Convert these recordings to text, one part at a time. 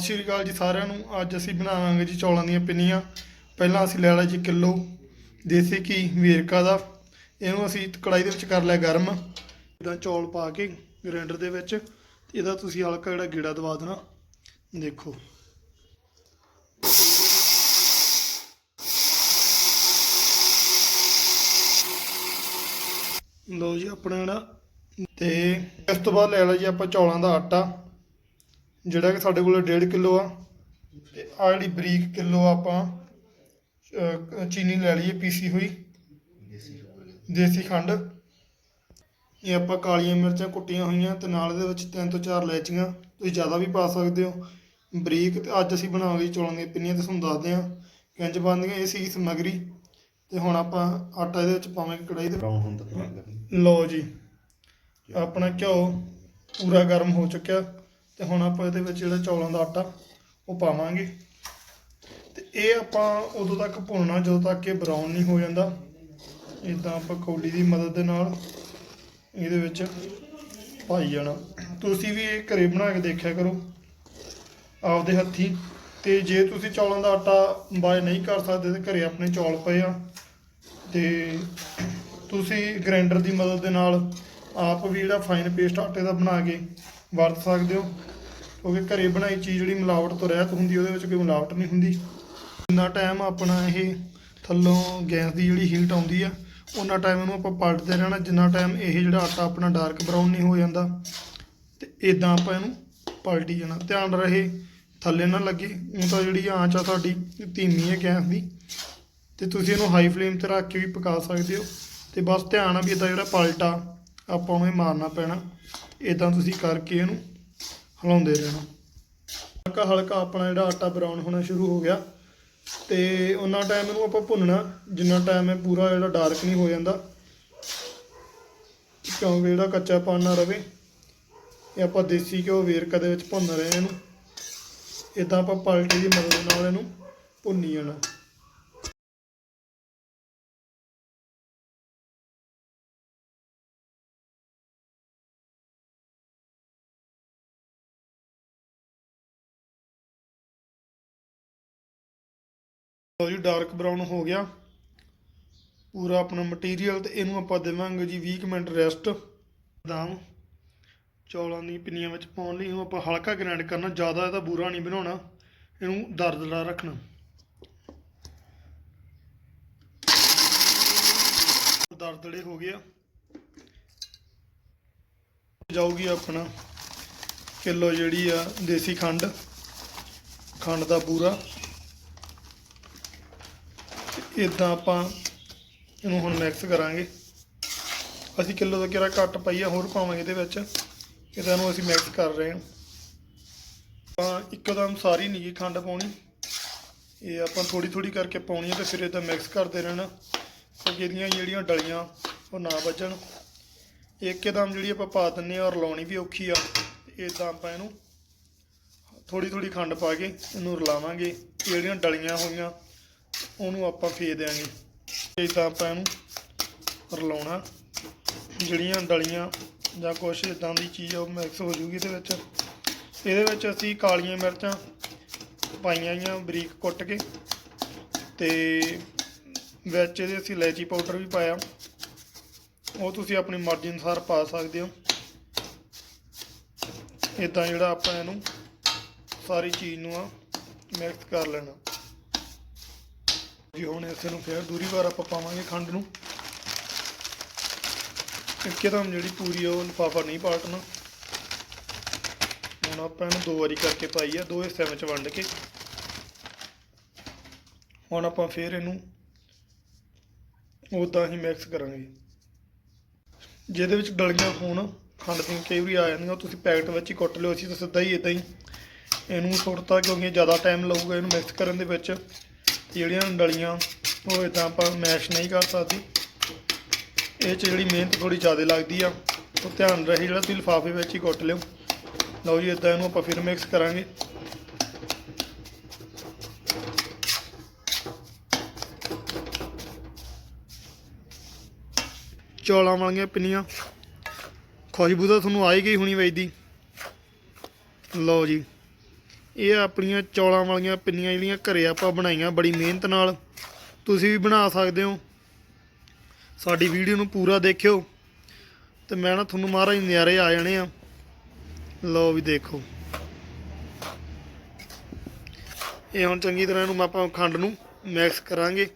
ਸਤਿ ਸ਼੍ਰੀ ਅਕਾਲ ਜੀ ਸਾਰਿਆਂ ਨੂੰ। ਅੱਜ ਅਸੀਂ ਬਣਾਵਾਂਗੇ ਜੀ ਚੌਲਾਂ ਦੀਆਂ ਪਿੰਨੀਆਂ। ਪਹਿਲਾਂ ਅਸੀਂ ਲੈ ਲਿਆ ਜੀ ਕਿਲੋ ਦੇਸੀ ਘੀ ਵੇਰਕਾ ਦਾ। ਇਹਨੂੰ ਅਸੀਂ ਕੜਾਈ ਦੇ ਵਿੱਚ ਕਰ ਲਿਆ ਗਰਮ। ਇਦਾਂ ਚੌਲ ਪਾ ਕੇ ਗ੍ਰਾਈਂਡਰ ਦੇ ਵਿੱਚ। ਇਹਦਾ ਤੁਸੀਂ ਹਲਕਾ ਜਿਹੜਾ ਗੇੜਾ ਦਵਾ ਦੇਣਾ। ਦੇਖੋ। ਲਓ ਜੀ ਆਪਣਾ ਜਿਹੜਾ। ਤੇ ਇਸ ਤੋਂ ਬਾਅਦ ਲੈ ਲਿਆ ਜੀ ਆਪਾਂ ਚੌਲਾਂ ਦਾ ਆਟਾ। ਜਿਹੜਾ ਕਿ ਸਾਡੇ ਕੋਲ 1.5 ਕਿਲੋ ਆ, ਤੇ ਆ ਜਿਹੜੀ ਬਰੀਕ ਕਿਲੋ ਆਪਾਂ ਚੀਨੀ ਲੈ ਲਈਏ, ਪੀਸੀ ਹੋਈ। ਦੇਸੀ ਖੰਡ। ਇਹ ਆਪਾਂ ਕਾਲੀਆਂ ਮਿਰਚਾਂ ਕੁੱਟੀਆਂ ਹੋਈਆਂ ਤੇ ਨਾਲ ਇਹਦੇ ਵਿੱਚ ਤਿੰਨ ਤੋਂ ਚਾਰ ਇਲਾਇਚੀਆਂ। ਤੁਸੀਂ ਜ਼ਿਆਦਾ ਵੀ ਪਾ ਸਕਦੇ ਹੋ। ਬਰੀਕ ਤੇ ਅੱਜ ਅਸੀਂ ਬਣਾਵਾਂਗੇ ਚੌਲਾਂ ਦੀਆਂ ਪਿੰਨੀਆਂ ਤੇ ਤੁਹਾਨੂੰ ਦੱਸਦੇ ਹਾਂ ਕਿੰਜ ਬਣਦੀਆਂ, ਇਹ ਸੀ ਸਮੱਗਰੀ। ਤੇ ਹੁਣ ਆਪਾਂ ਆਟਾ ਇਹਦੇ ਵਿੱਚ ਪਾਵਾਂਗੇ ਕੜਾਈ ਦੇ ਲਓ ਜੀ, ਆਪਣਾ ਘਿਓ ਪੂਰਾ ਗਰਮ ਹੋ ਚੁੱਕਿਆ। ਤੇ ਹੁਣ ਆਪਾਂ ਇਹਦੇ ਵਿੱਚ ਜਿਹੜਾ ਚੌਲਾਂ ਦਾ ਆਟਾ, ਉਹ ਪਾਵਾਂਗੇ। ਤੇ ਇਹ ਆਪਾਂ ਉਦੋਂ ਤੱਕ ਭੁੰਨਣਾ, ਜਦੋਂ ਤੱਕ ਇਹ ਬਰਾਊਨ ਨਹੀਂ ਹੋ ਜਾਂਦਾ। ਇਦਾਂ ਆਪਾਂ ਕੌਲੀ ਦੀ ਮਦਦ ਦੇ ਨਾਲ ਇਹਦੇ ਵਿੱਚ ਪਾਈ ਜਾਣਾ। ਤੁਸੀਂ ਵੀ ਇਹ ਘਰੇ ਬਣਾ ਕੇ ਦੇਖਿਆ ਕਰੋ, ਆਪਦੇ ਹੱਥੀ। ਤੇ ਜੇ ਤੁਸੀਂ ਚੌਲਾਂ ਦਾ ਆਟਾ ਬਾਏ ਨਹੀਂ ਕਰ ਸਕਦੇ ਤੇ ਘਰੇ ਆਪਣੇ ਚੌਲ ਪਏ ਆ, ਤੇ ਤੁਸੀਂ ਗ੍ਰਾਈਂਡਰ ਦੀ ਮਦਦ ਦੇ ਨਾਲ ਆਪ ਵੀ ਜਿਹੜਾ ਫਾਈਨ ਪੇਸਟ ਆਟੇ ਦਾ ਬਣਾ ਕੇ ਵਰਤ ਸਕਦੇ ਹੋ। ਕਿਉਂਕਿ ਘਰੇ ਬਣਾਈ ਚੀਜ਼ ਜਿਹੜੀ ਮਿਲਾਵਟ ਤੋਂ ਰਹਿਤ ਹੁੰਦੀ, ਉਹਦੇ ਵਿੱਚ ਕੋਈ ਮਿਲਾਵਟ ਨਹੀਂ ਹੁੰਦੀ। ਜਿੰਨਾ ਟਾਈਮ ਆਪਣਾ ਇਹ ਥੱਲੋਂ ਗੈਸ ਦੀ ਜਿਹੜੀ ਹੀਟ ਆਉਂਦੀ ਆ ਉਹਨਾਂ ਟਾਈਮ ਇਹਨੂੰ ਆਪਾਂ ਪਲਟਦੇ ਰਹਿਣਾ। ਜਿੰਨਾ ਟਾਈਮ ਇਹ ਜਿਹੜਾ ਆਟਾ ਆਪਣਾ ਡਾਰਕ ਬਰਾਊਨ ਨਹੀਂ ਹੋ ਜਾਂਦਾ, ਤੇ ਇਦਾਂ ਆਪਾਂ ਇਹਨੂੰ ਪਲਟੀ ਜਾਣਾ। ਧਿਆਨ ਰਹੇ ਥੱਲੇ ਨਾ ਲੱਗੇ। ਉਹ ਤਾਂ ਜਿਹੜੀ ਆਂਚ ਆ ਤੁਹਾਡੀ ਧੀਮੀ ਹੈ ਗੈਸ ਦੀ। ਤੇ ਤੁਸੀਂ ਇਹਨੂੰ ਹਾਈ ਫਲੇਮ ਤੇ ਰੱਖ ਕੇ ਵੀ ਪਕਾ ਸਕਦੇ ਹੋ। ਤੇ ਬਸ ਧਿਆਨ ਆ ਵੀ ਇਦਾਂ ਜਿਹੜਾ ਪਲਟਾ ਆਪਾਂ ਨੂੰ ਇਹ ਮਾਰਨਾ ਪੈਣਾ। ਇਦਾਂ ਤੁਸੀਂ ਕਰਕੇ ਇਹਨੂੰ ਹਿਲਾਉਂਦੇ ਰਹਿਣਾ। ਹਲਕਾ ਹਲਕਾ ਆਪਣਾ ਜਿਹੜਾ ਆਟਾ ਬਰਾਊਨ ਹੋਣਾ ਸ਼ੁਰੂ ਹੋ ਗਿਆ ਤੇ ਉਹਨਾਂ ਟਾਈਮ ਇਹਨੂੰ ਆਪਾਂ ਭੁੰਨਣਾ, ਜਿੰਨਾ ਟਾਈਮ ਇਹ ਪੂਰਾ ਜਿਹੜਾ ਡਾਰਕ ਨਹੀਂ ਹੋ ਜਾਂਦਾ। ਕਿਉਂਕਿ ਜਿਹੜਾ ਕੱਚਾ ਨਾ ਰਵੇ, ਇਹ ਆਪਾਂ ਦੇਸੀ ਘਿਓ ਵੇਰਕਾ ਦੇ ਵਿੱਚ ਭੁੰਨ ਰਹੇ ਹਾਂ ਇਹਨੂੰ। ਇਦਾਂ ਆਪਾਂ ਪਲਟੇ ਦੀ ਮਦਦ ਨਾਲ ਇਹਨੂੰ ਭੁੰਨੀ ਜਾਣਾ। ਲਓ ਜੀ ਡਾਰਕ ਬਰਾਊਨ ਹੋ ਗਿਆ। ਪੂਰਾ ਆਪਣਾ ਮਟੀਰੀਅਲ ਤੇ ਇਹਨੂੰ ਆਪਾਂ ਦੇਵਾਂਗੇ ਜੀ 20 ਕੁ ਮਿੰਟ ਰੈਸਟ ਬਦਾਮ, ਚੌਲਾਂ ਦੀ ਪਿੰਨੀਆਂ ਵਿੱਚ ਪਾਉਣ ਲਈ ਇਹਨੂੰ ਆਪਾਂ ਹਲਕਾ ਗ੍ਰਾਈਂਡ ਕਰਨਾ, ਜ਼ਿਆਦਾ ਇਹਦਾ ਬੂਰਾ ਨਹੀਂ ਬਣਾਉਣਾ। ਇਹਨੂੰ ਦਰਦਰਾ ਰੱਖਣਾ। ਦਰਦੜੇ ਹੋ ਗਿਆ ਜਾਊਗੀ ਆਪਣਾ ਕਿਲੋ ਜਿਹੜੀ ਆ ਦੇਸੀ ਖੰਡ। ਖੰਡ ਦਾ ਬੂਰਾ। ਇਦਾਂ ਆਪਾਂ ਇਹਨੂੰ ਹੁਣ ਮਿਕਸ ਕਰਾਂਗੇ। ਅਸੀਂ ਕਿਲੋ ਦਾ ਕਿਰਾ ਘੱਟ ਪਾਈਆ ਹੋਰ ਪਾਵਾਂਗੇ ਇਹਦੇ ਵਿੱਚ। ਇਹਦਾ ਨੂੰ ਅਸੀਂ ਮਿਕਸ ਕਰ ਰਹੇ ਹਾਂ। ਆਪਾਂ ਇੱਕਦਮ ਸਾਰੀ ਨਹੀਂ ਗੀ ਖੰਡ ਪਾਉਣੀ। ਇਹ ਆਪਾਂ ਥੋੜੀ ਥੋੜੀ ਕਰਕੇ ਪਾਉਣੀ ਹੈ ਤੇ ਫਿਰ ਇਹਦਾ ਮਿਕਸ ਕਰਦੇ ਰਹਿਣਾ। ਕਿਉਂਕਿ ਇਹਦੀਆਂ ਜਿਹੜੀਆਂ ਡਲੀਆਂ, ਉਹ ਨਾ ਵੱਜਣ। ਇੱਕਦਮ ਜਿਹੜੀ ਆਪਾਂ ਪਾ ਦਿੰਨੇ ਆ ਔਰ ਲਾਉਣੀ ਵੀ ਔਖੀ ਆ ਇਦਾਂ ਆਪਾਂ ਇਹਨੂੰ ਥੋੜੀ ਥੋੜੀ ਖੰਡ ਪਾ ਕੇ ਇਹਨੂੰ ਰਲਾਵਾਂਗੇ। ਇਹ ਜਿਹੜੀਆਂ ਡਲੀਆਂ ਹੋਈਆਂ ਉਹਨੂੰ ਆਪਾਂ ਫੇਰ ਦਿਆਂਗੇ। ਇਦਾਂ ਆਪਾਂ ਇਹਨੂੰ ਰਲਾਉਣਾ। ਜਿਹੜੀਆਂ ਡਲੀਆਂ ਜਾਂ ਕੁਛ ਇਦਾਂ ਦੀ ਚੀਜ਼ ਆ, ਉਹ ਮਿਕਸ ਹੋ ਜੂਗੀ ਇਹਦੇ ਵਿੱਚ। ਇਹਦੇ ਵਿੱਚ ਅਸੀਂ ਕਾਲੀਆਂ ਮਿਰਚਾਂ ਪਾਈਆਂ ਆਈਆਂ ਬਰੀਕ ਕੁੱਟ ਕੇ ਤੇ ਵਿੱਚ ਇਹਦੇ ਅਸੀਂ ਇਲਾਇਚੀ ਪਾਊਡਰ ਵੀ ਪਾਇਆ। ਉਹ ਤੁਸੀਂ ਆਪਣੀ ਮਰਜ਼ੀ ਅਨੁਸਾਰ ਪਾ ਸਕਦੇ ਹੋ। ਇਦਾਂ ਜਿਹੜਾ ਆਪਾਂ ਇਹਨੂੰ ਸਾਰੀ ਚੀਜ਼ ਨੂੰ ਆ ਮਿਕਸ ਕਰ ਲੈਣਾ। ਜੀ, ਹੁਣ ਇਸੇ ਨੂੰ ਫਿਰ ਦੂਰੀ ਵਾਰ ਆਪਾਂ ਪਾਵਾਂਗੇ ਖੰਡ ਨੂੰ। ਇੱਕਦਮ ਜਿਹੜੀ ਪੂਰੀ ਉਹ ਲਿਫਾਫਾ ਨਹੀਂ ਪਾਟਣਾ। ਹੁਣ ਆਪਾਂ ਇਹਨੂੰ ਦੋ ਵਾਰੀ ਕਰਕੇ ਪਾਈ ਆ ਦੋ ਹਿੱਸਿਆਂ ਵਿੱਚ ਵੰਡ ਕੇ। ਹੁਣ ਆਪਾਂ ਫਿਰ ਇਹਨੂੰ ਉਦਾਂ ਹੀ ਮਿਕਸ ਕਰਾਂਗੇ। ਜਿਹਦੇ ਵਿੱਚ ਡਲੀਆਂ ਹੋਣ, ਖੰਡ ਦੀਆਂ ਕਈ ਵਾਰੀ ਆ ਜਾਂਦੀਆਂ ਤੁਸੀਂ ਪੈਕਟ ਵਿੱਚ ਹੀ ਕੁੱਟ ਲਿਓ, ਅਸੀਂ ਤਾਂ ਸਿੱਧਾ ਹੀ ਇਦਾਂ ਹੀ ਇਹਨੂੰ ਸੁੱਟਤਾ, ਕਿਉਂਕਿ ਜ਼ਿਆਦਾ ਟਾਈਮ ਲਊਗਾ ਇਹਨੂੰ ਮਿਕਸ ਕਰਨ ਦੇ ਵਿੱਚ। ਜਿਹੜੀਆਂ ਡਲੀਆਂ, ਉਹ ਇਦਾਂ ਆਪਾਂ ਮੈਸ਼ ਨਹੀਂ ਕਰ ਸਕਦੇ। ਇਹ 'ਚ ਜਿਹੜੀ ਮਿਹਨਤ ਥੋੜੀ ਜ਼ਿਆਦਾ ਲੱਗਦੀ ਆ, ਉਹ ਧਿਆਨ ਰਹੇ ਜਿਹੜਾ ਤੁਸੀਂ ਲਿਫਾਫੇ ਵਿੱਚ ਹੀ ਕੁੱਟ ਲਿਓ। ਲਓ ਜੀ ਇਦਾਂ ਇਹਨੂੰ ਆਪਾਂ ਫਿਰ ਮਿਕਸ ਕਰਾਂਗੇ। ਚੌਲਾਂ ਵਾਲੀਆਂ ਪਿੰਨੀਆਂ। ਖੁਸ਼ਬੂ ਤਾਂ ਤੁਹਾਨੂੰ ਆ ਹੀ ਗਈ ਹੋਣੀ ਵੇਚਦੀ ਲਓ ਜੀ। ਇਹ ਆਪਣੀਆਂ ਚੌਲਾਂ ਵਾਲੀਆਂ ਪਿੰਨੀਆਂ ਜਿਹੜੀਆਂ ਘਰੇ ਆਪਾਂ ਬਣਾਈਆਂ, ਬੜੀ ਮਿਹਨਤ ਨਾਲ। ਤੁਸੀਂ ਵੀ ਬਣਾ ਸਕਦੇ ਹੋ। ਸਾਡੀ ਵੀਡੀਓ ਨੂੰ ਪੂਰਾ ਦੇਖਿਓ। ਤੇ ਮੈਂ ਨਾ ਤੁਹਾਨੂੰ ਮਹਾਰਾਜ ਨਜ਼ਾਰੇ ਆ ਜਾਣੇ ਆ। ਲਓ ਵੀ ਦੇਖੋ। ਇਹ ਹੁਣ ਚੰਗੀ ਤਰ੍ਹਾਂ ਇਹਨੂੰ ਆਪਾਂ ਖੰਡ ਨੂੰ ਮਿਕਸ ਕਰਾਂਗੇ।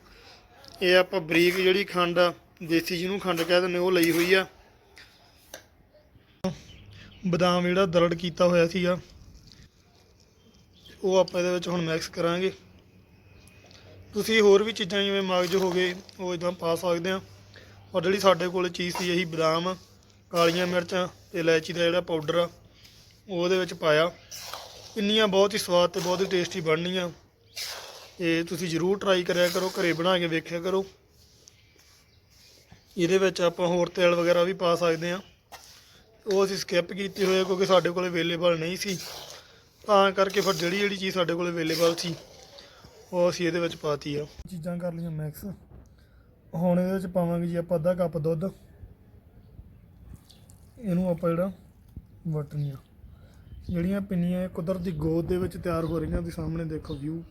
ਇਹ ਆਪਾਂ ਬਰੀਕ ਜਿਹੜੀ ਖੰਡ ਆ, ਦੇਸੀ ਜਿਹਨੂੰ ਖੰਡ ਕਹਿ ਦਿੰਦੇ, ਉਹ ਲਈ ਹੋਈ ਆ। ਬਦਾਮ ਜਿਹੜਾ ਦਰੜ ਕੀਤਾ ਹੋਇਆ ਸੀਗਾ। ਉਹ ਆਪਾਂ ਇਹਦੇ ਵਿੱਚ ਹੁਣ ਮਿਕਸ ਕਰਾਂਗੇ। ਤੁਸੀਂ ਹੋਰ ਵੀ ਚੀਜ਼ਾਂ ਜਿਵੇਂ ਮਗਜ ਹੋ ਗਏ, ਉਹ ਇਦਾਂ ਪਾ ਸਕਦੇ ਆ। ਔਰ ਜਿਹੜੀ ਸਾਡੇ ਕੋਲ ਚੀਜ਼ ਸੀ ਇਹੀ ਬਦਾਮ, ਕਾਲੀਆਂ ਮਿਰਚਾਂ ਤੇ ਇਲਾਇਚੀ ਦਾ ਜਿਹੜਾ ਪਾਊਡਰ ਆ, ਉਹ ਉਹਦੇ ਵਿੱਚ ਪਾਇਆ। ਇੰਨੀਆਂ ਬਹੁਤ ਹੀ ਸਵਾਦ ਤੇ ਬਹੁਤ ਹੀ ਟੇਸਟੀ ਬਣਨੀਆਂ। ਇਹ ਤੁਸੀਂ ਜ਼ਰੂਰ ਟਰਾਈ ਕਰਿਆ ਕਰੋ, ਘਰੇ ਬਣਾ ਕੇ ਵੇਖਿਆ ਕਰੋ। ਇਹਦੇ ਵਿੱਚ ਆਪਾਂ ਹੋਰ ਤੇਲ ਵਗੈਰਾ ਵੀ ਪਾ ਸਕਦੇ ਆ। ਉਹ ਅਸੀਂ ਸਕਿਪ ਕੀਤੀ ਹੋਈ ਕਿਉਂਕਿ ਸਾਡੇ ਕੋਲ ਅਵੇਲੇਬਲ ਨਹੀਂ ਸੀ। ਤਾਂ ਕਰਕੇ ਫਿਰ ਜਿਹੜੀ ਜਿਹੜੀ ਚੀਜ਼ ਸਾਡੇ ਕੋਲ ਅਵੇਲੇਬਲ ਸੀ, ਉਹ ਅਸੀਂ ਇਹਦੇ ਵਿੱਚ ਪਾਤੀ ਆ। ਚੀਜ਼ਾਂ ਕਰ ਲਈਆਂ ਮਿਕਸ ਹੁਣ ਇਹਦੇ ਵਿੱਚ ਪਾਵਾਂਗੇ ਜੀ ਆਪਾਂ ਅੱਧਾ ਕੱਪ ਦੁੱਧ। ਇਹਨੂੰ ਆਪਾਂ ਜਿਹੜਾ ਵਟਣੀਆਂ ਜਿਹੜੀਆਂ ਪਿੰਨੀਆਂ ਇਹ ਕੁਦਰਤੀ ਗੋਦ ਦੇ ਵਿੱਚ ਤਿਆਰ ਹੋ ਰਹੀਆਂ, ਤੁਸੀਂ ਸਾਹਮਣੇ ਦੇਖੋ ਵਿਊ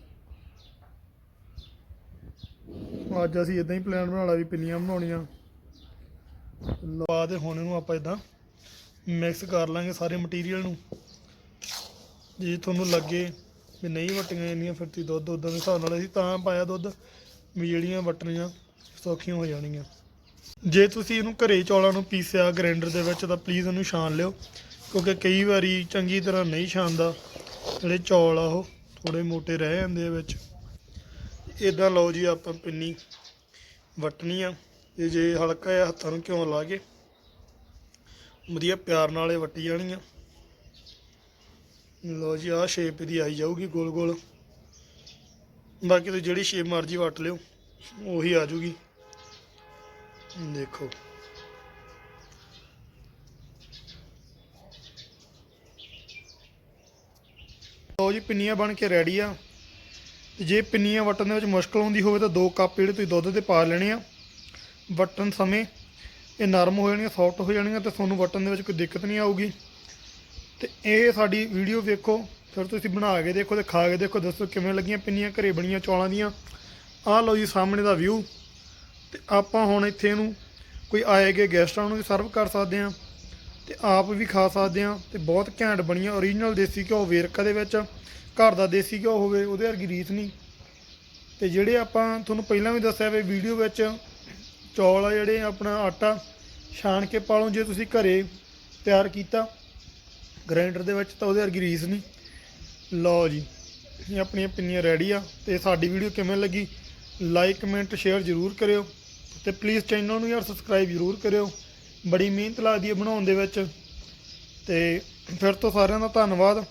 ਅੱਜ ਅਸੀਂ ਇਦਾਂ ਹੀ ਪਲਾਨ ਬਣਾ ਲਿਆ ਵੀ ਪਿੰਨੀਆਂ ਬਣਾਉਣੀਆਂ। ਲਵਾ ਦੇ ਹੁਣ ਇਹਨੂੰ ਆਪਾਂ ਇਦਾਂ ਮਿਕਸ ਕਰ ਲਾਂਗੇ ਸਾਰੇ ਮਟੀਰੀਅਲ ਨੂੰ। ਜੇ ਤੁਹਾਨੂੰ ਲੱਗੇ ਵੀ ਨਹੀਂ ਵਟੀਆਂ ਇੰਨੀਆਂ, ਫਿਰ ਤੁਸੀਂ ਦੁੱਧ ਉਦਾਂ ਦੇ ਹਿਸਾਬ ਨਾਲ ਅਸੀਂ ਤਾਂ ਪਾਇਆ ਦੁੱਧ, ਵੀ ਜਿਹੜੀਆਂ ਵਟਣੀਆਂ ਸੌਖੀਆਂ ਹੋ ਜਾਣਗੀਆਂ ਜੇ ਤੁਸੀਂ ਇਹਨੂੰ ਘਰੇ ਚੌਲਾਂ ਨੂੰ ਪੀਸਿਆ ਗ੍ਰਾਈਂਡਰ ਦੇ ਵਿੱਚ, ਤਾਂ ਪਲੀਜ਼ ਇਹਨੂੰ ਛਾਣ ਲਿਓ, ਕਿਉਂਕਿ ਕਈ ਵਾਰੀ ਚੰਗੀ ਤਰ੍ਹਾਂ ਨਹੀਂ ਛਾਣਦਾ। ਜਿਹੜੇ ਚੌਲ ਆ ਉਹ ਥੋੜੇ ਮੋਟੇ ਰਹਿ ਜਾਂਦੇ ਆ ਵਿੱਚ। ਇਦਾਂ ਲਓ ਜੀ ਆਪਾਂ ਪਿੰਨੀ ਵਟਣੀ ਆ ਤੇ ਜੇ ਹਲਕਾ ਜਿਹਾ ਹੱਥਾਂ ਨੂੰ ਘਿਓ ਲਾ ਕੇ, ਵਧੀਆ ਪਿਆਰ ਨਾਲ ਇਹ ਵੱਟੀ ਜਾਣੀਆਂ। ਲਓ ਜੀ, ਆਹ ਸ਼ੇਪ ਦੀ ਆਈ ਜਾਊਗੀ ਗੋਲ ਗੋਲ। ਬਾਕੀ ਤੁਸੀਂ ਜਿਹੜੀ ਸ਼ੇਪ ਮਰਜ਼ੀ ਵੱਟ ਲਿਓ, ਉਹੀ ਆ ਜੂਗੀ ਦੇਖੋ। ਲਓ ਜੀ, ਪਿੰਨੀਆਂ ਬਣ ਕੇ ਰੈਡੀ ਆ। ਜੇ ਪਿੰਨੀਆਂ ਵਟਣ ਦੇ ਵਿੱਚ ਮੁਸ਼ਕਲ ਹੁੰਦੀ ਹੋਵੇ ਤਾਂ ਦੋ ਕੱਪ ਜਿਹੜੇ ਤੁਸੀਂ ਦੁੱਧ ਦੇ ਪਾ ਲੈਣੇ ਆ। ਵਟਣ ਸਮੇਂ ਇਹ ਨਰਮ ਹੋ ਜਾਣੀਆਂ ਸੌਫਟ ਹੋ ਜਾਣਗੀਆਂ ਤੇ ਤੁਹਾਨੂੰ ਵਟਣ ਦੇ ਵਿੱਚ ਕੋਈ ਦਿੱਕਤ ਨਹੀਂ ਆਊਗੀ। ਤੇ ਇਹ ਸਾਡੀ ਵੀਡੀਓ ਵੇਖੋ, ਫਿਰ ਤੁਸੀਂ ਬਣਾ ਕੇ ਦੇਖੋ ਤੇ ਖਾ ਕੇ ਦੇਖੋ, ਦੱਸੋ ਕਿਵੇਂ ਲੱਗੀਆਂ ਪਿੰਨੀਆਂ, ਘਰੇ ਬਣੀਆਂ ਚੌਲਾਂ ਦੀਆਂ। ਆਹ ਲਓ ਜੀ ਸਾਹਮਣੇ ਦਾ ਵਿਊ ਤੇ ਆਪਾਂ ਹੁਣ ਇੱਥੇ ਇਹਨੂੰ ਕੋਈ ਆਏ ਗਏ ਗੈਸਟਾਂ ਨੂੰ ਵੀ ਸਰਵ ਕਰ ਸਕਦੇ ਆ ਤੇ ਆਪ ਵੀ ਖਾ ਸਕਦੇ ਆ ਤੇ ਬਹੁਤ ਘੈਂਟ ਬਣੀਆਂ ਓਰੀਜਨਲ ਦੇਸੀ ਘਿਓ ਵੇਰਕਾ ਦੇ ਵਿੱਚ। ਘਰ ਦਾ ਦੇਸੀ ਘਿਓ ਹੋਵੇ, ਉਹਦੇ ਵਰਗੀ ਰੀਸ ਨਹੀਂ। ਤੇ ਜਿਹੜੇ ਆਪਾਂ ਤੁਹਾਨੂੰ ਪਹਿਲਾਂ ਵੀ ਦੱਸਿਆ ਵੀ ਵੀਡੀਓ ਵਿੱਚ ਚੌਲ ਆ ਜਿਹੜੇ, ਆਪਣਾ ਆਟਾ ਛਾਣ ਕੇ ਪਾ ਲਓ ਜੇ ਤੁਸੀਂ ਘਰੇ ਤਿਆਰ ਕੀਤਾ। ਗ੍ਰਾਈਂਡਰ ਦੇ ਵਿੱਚ ਤਾਂ ਉਹਦੇ ਵਰਗੀ ਰੀਸ ਨਹੀਂ। ਲਓ ਜੀ, ਇਹ ਆਪਣੀਆਂ ਪਿੰਨੀਆਂ ਰੈਡੀ ਆ ਤੇ ਸਾਡੀ ਵੀਡੀਓ ਕਿਵੇਂ ਲੱਗੀ? ਲਾਈਕ ਕਮੈਂਟ ਸ਼ੇਅਰ ਜ਼ਰੂਰ ਕਰਿਓ ਤੇ ਪਲੀਜ਼ ਚੈਨਲ ਨੂੰ ਯਾਰ ਸਬਸਕ੍ਰਾਈਬ ਜ਼ਰੂਰ ਕਰਿਓ। ਬੜੀ ਮਿਹਨਤ ਲੱਗਦੀ ਹੈ ਬਣਾਉਣ ਦੇ ਵਿੱਚ। ਤੇ ਫਿਰ ਤੋਂ ਸਾਰਿਆਂ ਦਾ ਧੰਨਵਾਦ।